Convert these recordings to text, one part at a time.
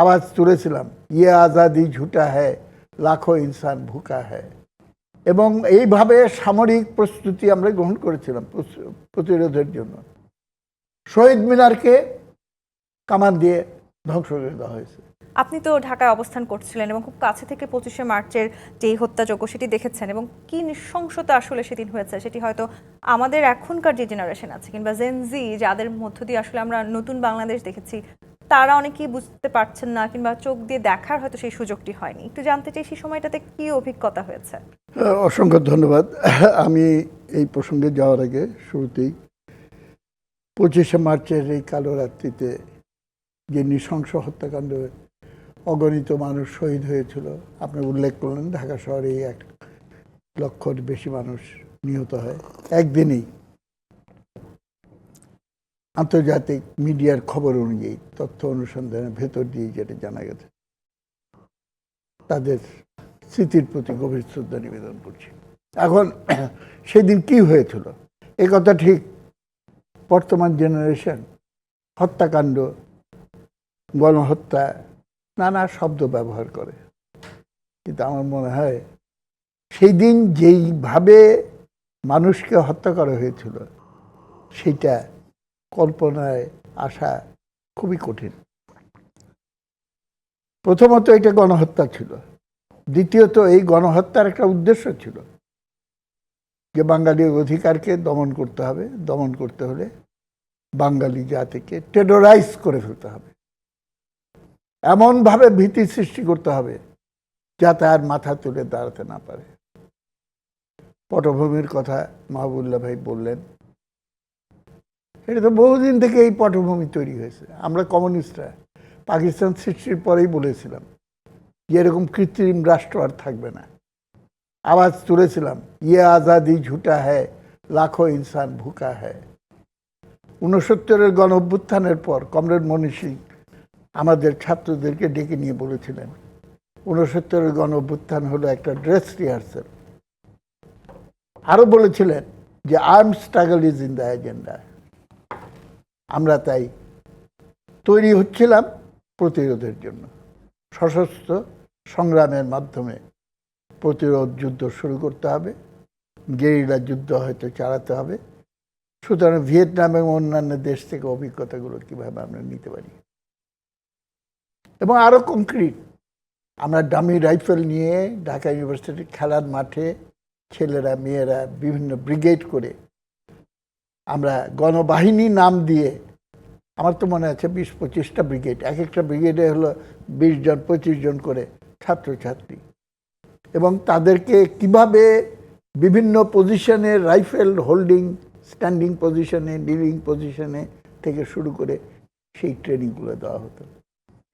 আওয়াজ তুলেছিলাম ইয়ে আজাদি ঝুটা হ্যায়, লাখো ইনসান ভুকা হ্যায়। এবং এইভাবে সামরিক প্রস্তুতি আমরা গ্রহণ করেছিলাম প্রতিরোধের জন্য। শহীদ মিনারকে কামান দিয়ে ধ্বংস করে দেওয়া হয়েছে। আপনি তো ঢাকায় অবস্থান করছিলেন এবং খুব কাছে থেকে পঁচিশে মার্চের যেই হত্যাযজ্ঞ সেটি দেখেছেন এবং কি নৃশংসতা আসলে সেদিন হয়েছে, সেটি হয়তো আমাদের এখনকার যে জেনারেশন আছে কিংবা জেনজি যাদের মধ্য দিয়ে আসলে আমরা নতুন বাংলাদেশ দেখেছি তারা অনেকেই বুঝতে পারছেন না কিংবা চোখ দিয়ে দেখার হয়তো সেই সুযোগটি হয়নি। একটু জানতে চাই সেই সময়টাতে কি অভিজ্ঞতা হয়েছে? অসংখ্য ধন্যবাদ। আমি এই প্রসঙ্গে যাওয়ার আগে শুরুতেই পঁচিশে মার্চের এই কালো রাত্রিতে যে নৃশংস হত্যাকাণ্ড অগণিত মানুষ শহীদ হয়েছিল, আপনি উল্লেখ করলেন, ঢাকা শহরে এক লক্ষর বেশি মানুষ নিহত হয়। একদিনেই আন্তর্জাতিক মিডিয়ার খবর অনুযায়ী তথ্য অনুসন্ধানের ভেতর দিয়ে যেটা জানা গেছে, তাদের স্মৃতির প্রতি গভীর শ্রদ্ধা নিবেদন করছি। এখন সেদিন কি হয়েছিল? এ কথা ঠিক বর্তমান জেনারেশন, হত্যাকাণ্ড, গণহত্যা, নানা শব্দ ব্যবহার করে। কিন্তু আমার মনে হয় সেই দিন যেইভাবে মানুষকে হত্যা করা হয়েছিল, সেটা কল্পনায় আসা খুবই কঠিন। প্রথমত এটা গণহত্যা ছিল। দ্বিতীয়ত এই গণহত্যার একটা উদ্দেশ্য ছিল যে বাঙালির অধিকারকে দমন করতে হবে। দমন করতে হলে বাঙালি জাতিকে টেরোরাইজ করে ফেলতে হবে। এমনভাবে ভীতি সৃষ্টি করতে হবে যাতে আর মাথা তুলে দাঁড়াতে না পারে। পটভূমির কথা মাহবুল্লাহ ভাই বললেন এটা তো বহুদিন থেকে এই পটভূমি তৈরি হয়েছে। আমরা কমিউনিস্টরা। পাকিস্তান সৃষ্টির পরেই বলেছিলাম যে এরকম কৃত্রিম রাষ্ট্র আর থাকবে না। আওয়াজ তুলেছিলাম ইয়ে আজাদি ঝুটা হ্যায়, লাখো ইনসান ভুকা হ্যায়। উনসত্তরের গণ অভ্যুত্থানের পর কমরেড মনি সিং আমাদের ছাত্রদেরকে ডেকে নিয়ে বলেছিলেন উনসত্তরের গণ অভ্যুত্থান হলো একটা ড্রেস রিহার্সেল। আরও বলেছিলেন যে, arm struggle is in the agenda. আমরা তাই তৈরি হচ্ছিলাম প্রতিরোধের জন্য। সশস্ত্র সংগ্রামের মাধ্যমে প্রতিরোধ যুদ্ধ শুরু করতে হবে, গেরিলা যুদ্ধ হয়তো চালাতে হবে। সুতরাং ভিয়েতনাম এবং অন্যান্য দেশ থেকে অভিজ্ঞতাগুলো কীভাবে আমরা নিতে পারি। এবং আরও কংক্রিট আমরা ডামি রাইফেল নিয়ে ঢাকা ইউনিভার্সিটির খেলার মাঠে ছেলেরা, মেয়েরা বিভিন্ন ব্রিগেড করে আমরা গণবাহিনী নাম দিয়ে, আমার তো মনে আছে বিশ পঁচিশটা ব্রিগেড, এক একটা ব্রিগেডে হলো বিশ জন, পঁচিশ জন করে ছাত্রছাত্রী। এবং তাদেরকে কীভাবে বিভিন্ন পজিশনে রাইফেল হোল্ডিং স্ট্যান্ডিং পজিশনে ডিলিং পজিশনে থেকে শুরু করে সেই ট্রেনিংগুলো দেওয়া হতো।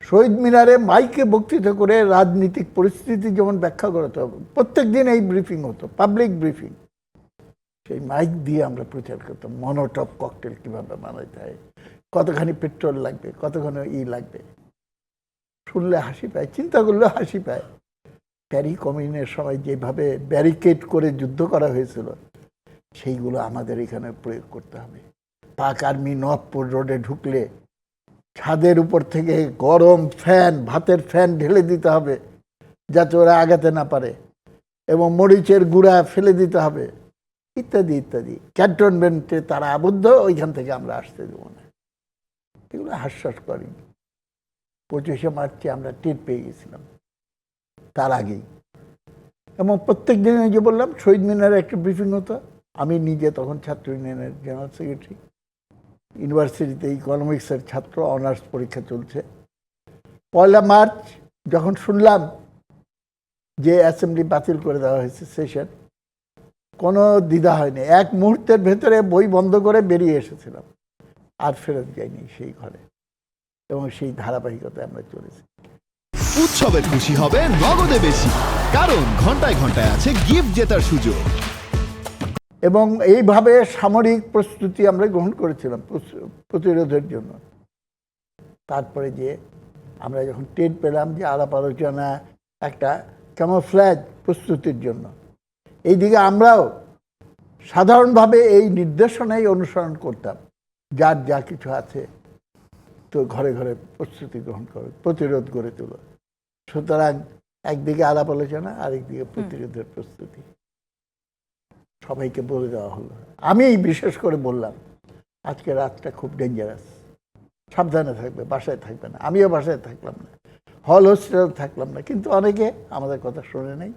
শহীদ মিনারে মাইকে বক্তৃতা করে রাজনীতিক পরিস্থিতি যেমন ব্যাখ্যা করাতে হবে প্রত্যেক দিন এই ব্রিফিং হতো পাবলিক ব্রিফিং সেই মাইক দিয়ে আমরা প্রচার করতাম মনোটপ ককটেল কীভাবে বানাইতে হয়, কতখানি পেট্রোল লাগবে, কতখানি ই লাগবে। শুনলে হাসি পায়, চিন্তা করলে হাসি পায়। প্যারি কমিউনের সময় যেভাবে ব্যারিকেড করে যুদ্ধ করা হয়েছিল, সেইগুলো আমাদের এখানে প্রয়োগ করতে হবে। পাক আর্মি নবপুর রোডে ঢুকলে ছাদের উপর থেকে গরম ফ্যান, ভাতের ফ্যান ঢেলে দিতে হবে, যাতে ওরা আগাতে না পারে। এবং মরিচের গুঁড়া ফেলে দিতে হবে। ইত্যাদি ইত্যাদি। ক্যান্টনমেন্টে তারা আবদ্ধ, ওইখান থেকে আমরা আসতে দেবো না। এগুলো হাস্যস করি পঁচিশে মার্চে আমরা টের পেয়ে গেছিলাম, তার আগেই। এবং প্রত্যেক দিন যে বললাম, শহীদ মিনারে একটা ব্রিফিং হতো। আমি নিজে তখন ছাত্র ইউনিয়নের জেনারেল সেক্রেটারি ইউনিভার্সিটিতে ইকোনমিক্সের ছাত্র অনার্স পরীক্ষা চলছে। পয়লা মার্চ যখন শুনলাম যে অ্যাসেম্বলি বাতিল করে দেওয়া হয়েছে সেশন কোনো দ্বিধা হয়নি। এক মুহূর্তের ভেতরে বই বন্ধ করে বেরিয়ে এসেছিলাম। আর ফেরত যাইনি সেই ঘরে। এবং সেই ধারাবাহিকতায় আমরা চলেছি। উৎসবে খুশি হবে নগদে বেশি। কারণ ঘন্টায় ঘন্টায় আছে গিফট জেতার সুযোগ। এবং এইভাবে সামরিক প্রস্তুতি আমরা গ্রহণ করেছিলাম প্রতিরোধের জন্য। তারপরে যে আমরা যখন টের পেলাম যে আলাপ আলোচনা একটা ক্যামোফ্ল্যাজ প্রস্তুতির জন্য। এইদিকে আমরাও সাধারণভাবে এই নির্দেশনাই অনুসরণ করতাম যার যা কিছু আছে তো ঘরে ঘরে প্রস্তুতি গ্রহণ করো প্রতিরোধ গড়ে তোলো। সুতরাং একদিকে আলাপ আলোচনা আরেকদিকে প্রতিরোধের প্রস্তুতি। সবাইকে বলে দেওয়া হলো। আমি বিশেষ করে বললাম আজকে রাতটা খুব ডেঞ্জারাস সাবধানে থাকবে বাসায় থাকবে না। আমিও বাসায় থাকলাম না। হল হোস্টেল থাকলাম না। কিন্তু অনেকে আমাদের কথা শুনে নাই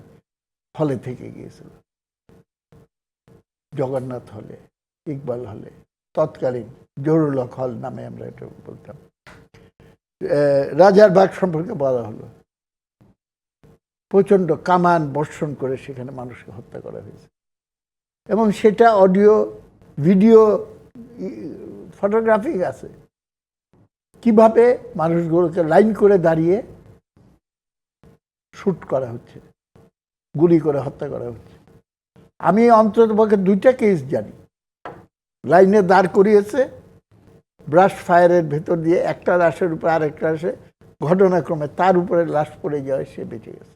হলে থেকে গিয়েছিল। জগন্নাথ হলে, ইকবাল হলে, তৎকালীন জরুলক হল নামে আমরা এটা বলতাম। রাজার বাঘ সম্পর্কে বলা হলো। প্রচণ্ড কামান বর্ষণ করে সেখানে মানুষকে হত্যা করা হয়েছে। এবং সেটা অডিও, ভিডিও ফটোগ্রাফি আছে। কীভাবে মানুষগুলোকে লাইন করে দাঁড়িয়ে শুট করা হচ্ছে। গুলি করে হত্যা করা হচ্ছে। আমি অন্তত পক্ষে দুইটা কেস জানি। লাইনে দাঁড় করিয়েছে ব্রাশ ফায়ারের ভেতর দিয়ে একটা লাশের উপর আরেকটা লাশে ঘটনাক্রমে তার উপরে লাশ পড়ে যাওয়ায় সে বেঁচে গেছে।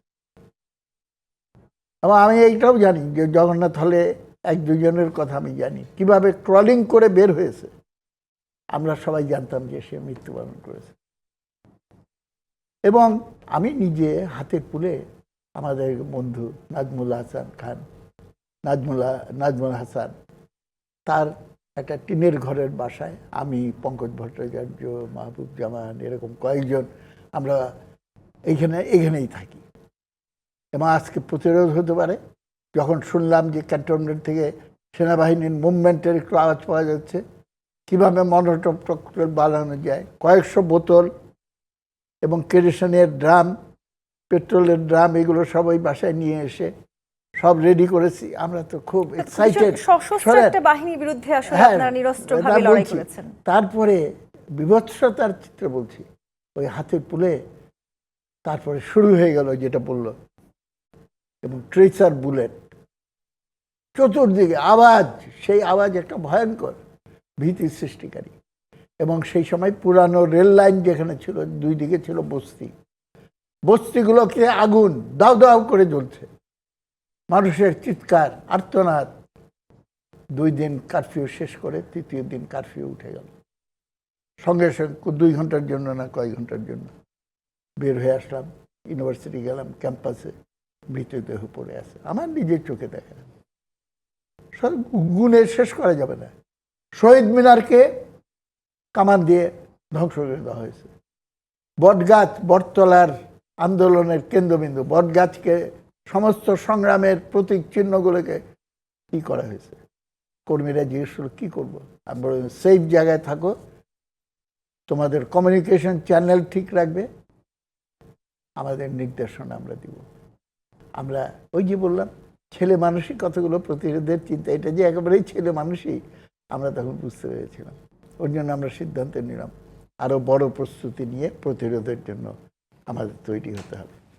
এবং আমি এইটাও জানি যে জগন্নাথ হলে এক দুজনের কথা আমি জানি। কীভাবে ক্রলিং করে বের হয়েছে, আমরা সবাই জানতাম যে সে মৃত্যুবরণ করেছে। এবং আমি নিজে হাতে পুলে আমাদের বন্ধু নাজমুল হাসান খান নাজমুল্লা নাজমুল হাসান। তার একটা টিনের ঘরের বাসায় আমি পঙ্কজ ভট্টাচার্য, মাহবুব জামান, এরকম কয়েকজন আমরা এইখানে এখানেই থাকি। এবং আজকে প্রতিরোধ হতে পারে, যখন শুনলাম যে ক্যান্টনমেন্ট থেকে সেনাবাহিনীর মুভমেন্টের একটু আওয়াজ পাওয়া যাচ্ছে, কীভাবে মনোটপ বানানো যায়, কয়েকশো বোতল এবং কেরোসিনের ড্রাম পেট্রোলের ড্রাম এগুলো সবাই বাসায় নিয়ে এসে সব রেডি করেছি। আমরা তো খুব এক্সাইটেড একটা বাহিনীর বিরুদ্ধে আসলে হ্যাঁ, আপনারা নিরস্ত্রভাবে লড়াই করেছেন। তারপরে বিভৎসতার চিত্র বলছি ওই হাতের পুলে তারপরে শুরু হয়ে গেল যেটা বলল এবং ট্রেসার বুলেট চতুর্দিকে আওয়াজ সেই আওয়াজ একটা ভয়ঙ্কর ভীতি সৃষ্টিকারী। এবং সেই সময় পুরানো রেল লাইন যেখানে ছিল দুই দিকে ছিল বস্তি। বস্তিগুলোকে আগুন দাও দাও করে জ্বলছে। মানুষের চিৎকার, আর্তনাদ। দুই দিন কারফিউ শেষ করে তৃতীয় দিন কারফিউ উঠে গেল। সঙ্গে সঙ্গে দুই ঘণ্টার জন্য না কয়েক ঘণ্টার জন্য বের হয়ে আসলাম। ইউনিভার্সিটি গেলাম ক্যাম্পাসে, মৃতদেহ পড়ে আছে। আমার নিজের চোখে দেখা সব গুণে শেষ করা যাবে না। শহীদ মিনারকে কামান দিয়ে ধ্বংস করে দেওয়া হয়েছে। বটগাছ, বটতলার আন্দোলনের কেন্দ্রবিন্দু। বটগাছকে সমস্ত সংগ্রামের প্রতীক চিহ্নগুলোকে কি করা হয়েছে? কর্মীরা জিজ্ঞেস করল, কী করব? আমি বললাম সেফ জায়গায় থাকো। তোমাদের কমিউনিকেশন চ্যানেল ঠিক রাখবে। আমাদের নির্দেশনা আমরা দিব। আমরা ওই যে বললাম, ছেলে মানুষই কতগুলো প্রতিরোধের চিন্তা। এটা যে একেবারেই ছেলে মানুষই, আমরা তখন বুঝতে পেরেছিলাম। ওর জন্য আমরা সিদ্ধান্ত নিলাম আরও বড় প্রস্তুতি নিয়ে প্রতিরোধের জন্য আমাদের তৈরি হতে হবে।